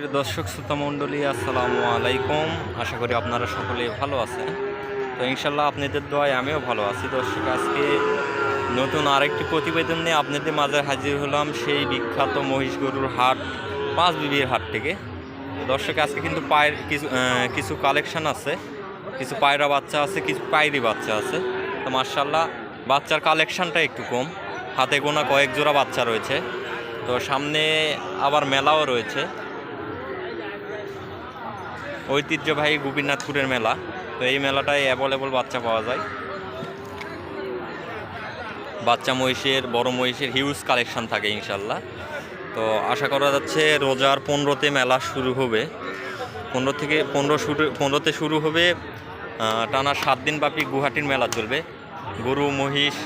প্রিয় দর্শক, শ্রোতা মণ্ডলী, আসসালামু আলাইকুম। আশা করি আপনারা সকলে ভালো আছেন। তো ইনশাল্লাহ আপনাদের দোয়ায় আমিও ভালো আছি। দর্শক, আজকে নতুন আরেকটি প্রতিবেদন নিয়ে আপনাদের মাঝে হাজির হলাম সেই বিখ্যাত মহিষ গরুর হাট, পাঁচ বিবির হাট থেকে। দর্শক, আজকে কিন্তু পায়ের কিছু কিছু কালেকশান আছে। কিছু পায়রা বাচ্চা আছে, কিছু পায়রি বাচ্চা আছে। তো মার্শাল্লাহ বাচ্চার কালেকশানটা একটু কম। হাতে গোনা কয়েক জোড়া বাচ্চা রয়েছে। তো সামনে আবার মেলাও রয়েছে। ঐতিহ্যবাহী গোপীনাথপুরের মেলা। তো এই মেলাটায় অ্যাভেলেবল বাচ্চা পাওয়া যায়। বাচ্চা মহিষের, বড় মহিষের হিউজ কালেকশন থাকে ইনশাল্লাহ তো আশা করা যাচ্ছে রোজার পনেরোতে মেলা শুরু হবে। পনেরো থেকে, পনেরো শুরু, পনেরোতে শুরু হবে টানা সাত দিন ব্যাপী গুয়াহাটির মেলা চলবে। গরু, মহিষ,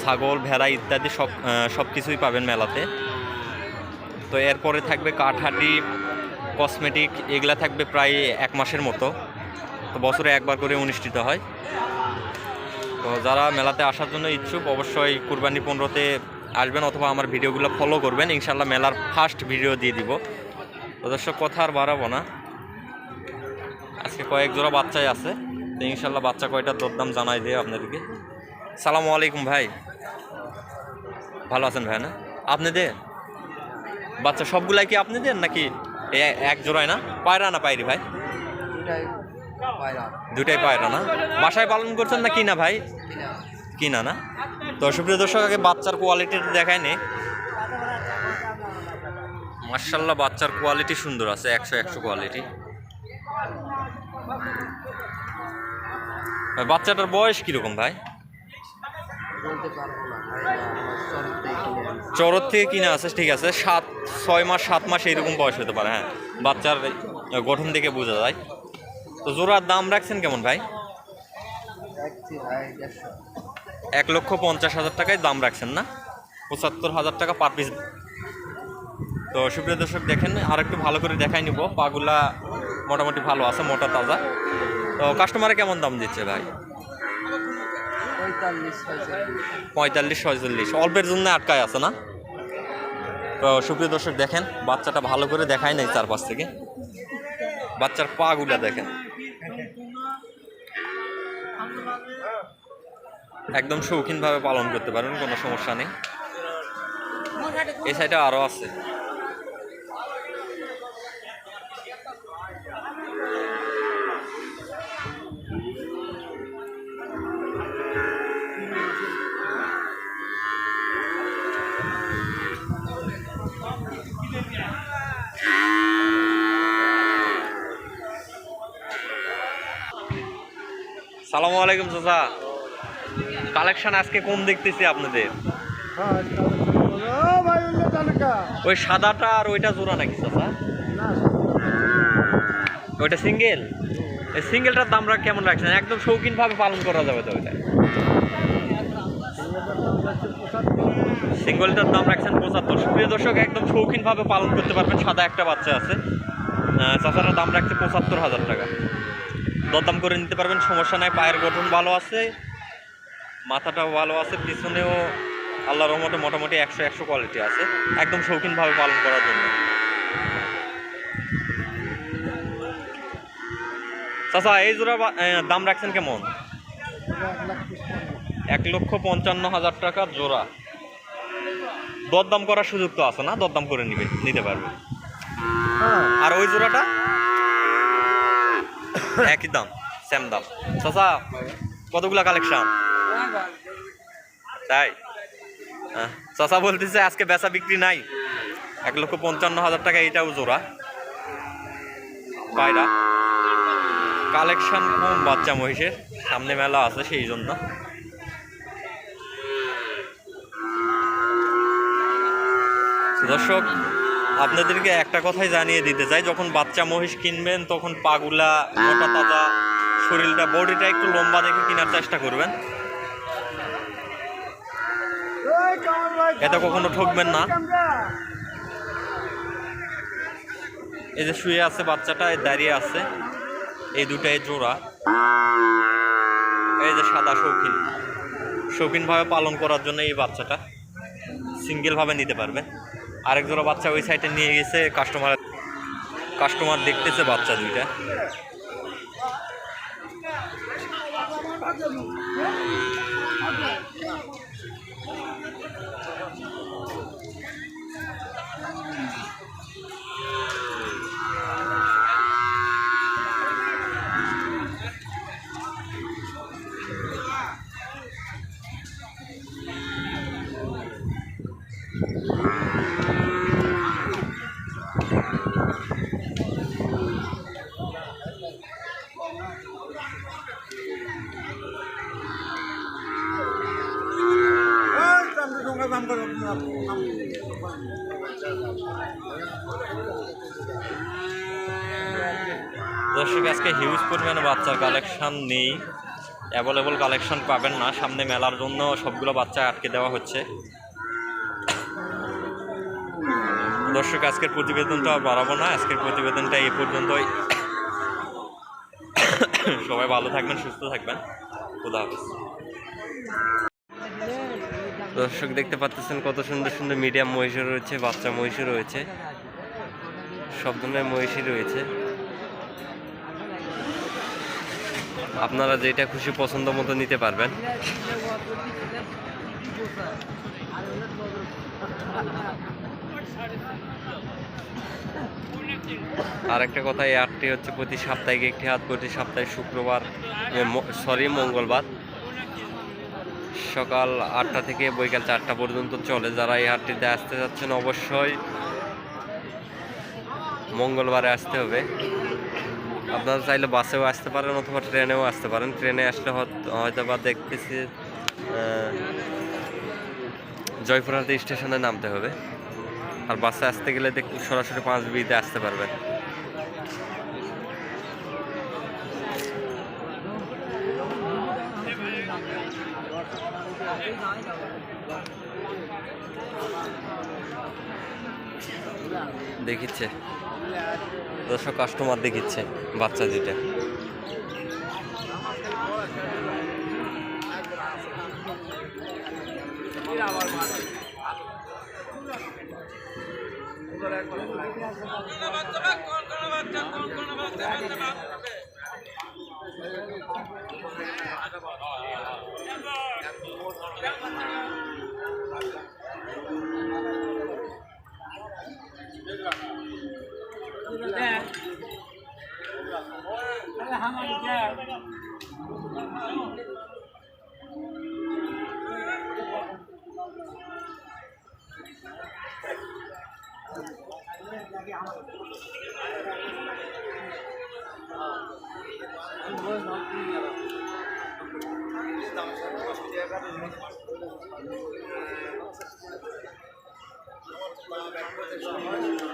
ছাগল, ভেড়া ইত্যাদি সব সব কিছুই পাবেন মেলাতে। তো এরপরে থাকবে কাঠহাটি কসমেটিক এগুলা থাকবে প্রায় এক মাসের মতো। তো বছরে একবার করে অনুষ্ঠিত হয়। তো যারা মেলাতে আসার জন্য ইচ্ছুক, অবশ্যই কুরবানি পনেরোতে আসবেন অথবা আমার ভিডিওগুলো ফলো করবেন। ইনশাল্লাহ মেলার ফার্স্ট ভিডিও দিয়ে দিব। তো দর্শক, কথা আর বাড়াবো না। আজকে কয়েক জোড়া বাচ্চাই আছে। তো ইনশাল্লাহ বাচ্চা কয়টার দরদাম জানাই দিয়ে আপনাদেরকে। সালামু আলাইকুম ভাই। ভালো আছেন ভাই না? আপনি দে বাচ্চা সবগুলাই কি আপনি দেন নাকি এক জোড়ায় না? পায়রা না পায়রি ভাই? দুটাই পায়রা। না? বাসায় পালন করছেন না কিনা ভাই? কিনা। না? তো সুপ্রিয় দর্শক আগে বাচ্চার কোয়ালিটি দেখায় নে। মার্শাল্লাহ বাচ্চার কোয়ালিটি সুন্দর আছে একশো একশো কোয়ালিটি বাচ্চাটার বয়স কীরকম ভাই? বলতে পারব না চরতে থেকে কিনে আছে, ঠিক আছে। সাত, ছয় মাস, সাত মাস এইরকম বয়স হতে পারে হ্যাঁ। বাচ্চার গঠন থেকে বোঝা যায়। তো জোড়ার দাম রাখছেন কেমন ভাই? এক লক্ষ পঞ্চাশ হাজার টাকায় দাম রাখছেন না? পঁচাত্তর হাজার টাকা পার পিস তো সুপ্রিয় দর্শক, দেখেন আর একটু ভালো করে দেখাই নিব। পাগুলা মোটামুটি ভালো আছে, মোটা, তাজা। তো কাস্টমারে কেমন দাম দিচ্ছে ভাই? পঁয়তাল্লিশ, ছয়চল্লিশ। অল্পের জন্য আটকায় আছে না? তো সুপ্রিয় দর্শক, দেখেন, বাচ্চাটা ভালো করে দেখায় নাই চারপাশ থেকে। বাচ্চার পাগুলা দেখেন। একদম শৌখিনভাবে পালন করতে পারবেন, কোনো সমস্যা নেই। এই সাইডে আরও আছে। সালামু আলাইকুম, চাচা। কালেকশন আজকে কম দেখতেছি আপনাদের? ওই সাদাটা আর ওইটা জোড়া নাকি, চাচা? ওইটা সিঙ্গেল? এই সিঙ্গেলটার দাম রাখ কেমন রাখছেন? একদম শৌখিনভাবে পালন করা যাবে তো ওইটা। সিঙ্গেলটার দাম রাখছেন পঁচাত্তর। প্রিয় দর্শক, একদম শৌখিনভাবে পালন করতে পারবেন। সাদা একটা বাচ্চা আছে। চাচাটার দাম রাখছে পঁচাত্তর হাজার টাকা। দরদাম করে নিতে পারবেন, সমস্যা নাই, পায়ের গঠন ভালো আছে, মাথাটাও ভালো আছে, পিছনেও আল্লাহর রহমতে মোটামুটি একশো একশো কোয়ালিটি আছে, একদম শৌখিনভাবে পালন করার জন্য। চাচা, এই জোড়া দাম রাখছেন কেমন? এক লক্ষ পঞ্চান্ন হাজার টাকা জোড়া। দরদাম করার সুযোগ তো আছে না, দরদাম করে নিবে, নিতে পারবে। আর ওই জোড়াটা? একই দাম সেম দাম। চাচা, কতগুলা কালেকশন তাই? চাচা বলতেছে আজকে বেচা বিক্রি নাই। এক লক্ষ পঞ্চান্ন হাজার টাকা এটাও জোড়া। পায়রা। কালেকশন কম বাচ্চা মহিষের, সামনে মেলা আছে সেই জন্য। দর্শক আপনাদেরকে একটা কথাই জানিয়ে দিতে চাই, যখন বাচ্চা মহিষ কিনবেন, তখন পাগুলা মোটা তাজা শরীরটা, বডিটা একটু লম্বা দেখে কেনার চেষ্টা করবেন। এতে কখনো ঠকবেন না। এই যে শুয়ে আছে বাচ্চাটা দাঁড়িয়ে আছে, এই দুটাই জোড়া। এই যে সাদা শৌখিন। শৌখিনভাবে পালন করার জন্য এই বাচ্চাটা সিঙ্গেলভাবে নিতে পারবে। আরেক জোড়া বাচ্চা ওই সাইডে নিয়ে গেছে কাস্টমার কাস্টমার দেখতেছে বাচ্চা দুইটা। দর্শক, আজকে হিউজ পরিমাণে বাচ্চার কালেকশন নেই। অ্যাভেলেবল কালেকশন পাবেন না। সামনে মেলার জন্য সবগুলো বাচ্চা আটকে দেওয়া হচ্ছে। দর্শক, আজকের প্রতিবেদনটা বাড়াবো না। আজকের প্রতিবেদনটা এই পর্যন্তই। সবাই ভালো থাকবেন, সুস্থ থাকবেন। খুদা হাফেজ। দর্শক, দেখতে পাচ্ছেন কত সুন্দর সুন্দর মিডিয়াম মহিষও রয়েছে, বাচ্চা মহিষও রয়েছে। সব ধরনের মহিষই রয়েছে। আপনারা যেটা খুশি পছন্দ মতো নিতে পারবেন। আর একটা কথা, এই হাটটি হচ্ছে প্রতি সাপ্তাহিক একটি হাত, প্রতি সপ্তাহে শুক্রবার সরি, মঙ্গলবার। সকাল আটটা থেকে বৈকাল চারটা পর্যন্ত চলে। যারা এই হাটটিতে আসতে যাচ্ছেন অবশ্যই মঙ্গলবারে আসতে হবে। আপনারা চাইলে বাসেও আসতে পারেন অথবা ট্রেনেও আসতে পারেন। ট্রেনে আসলে হয়তো- বা দেখতেছি জয়পুরহাট স্টেশনে নামতে হবে। আর বাসে আসতে গেলে দেখ, সরাসরি পাঁচ বিতে আসতে পারবেন। দেখিচ্ছে। দর্শক কাস্টমার দেখিচ্ছে বাচ্চা যেটা। Thank you.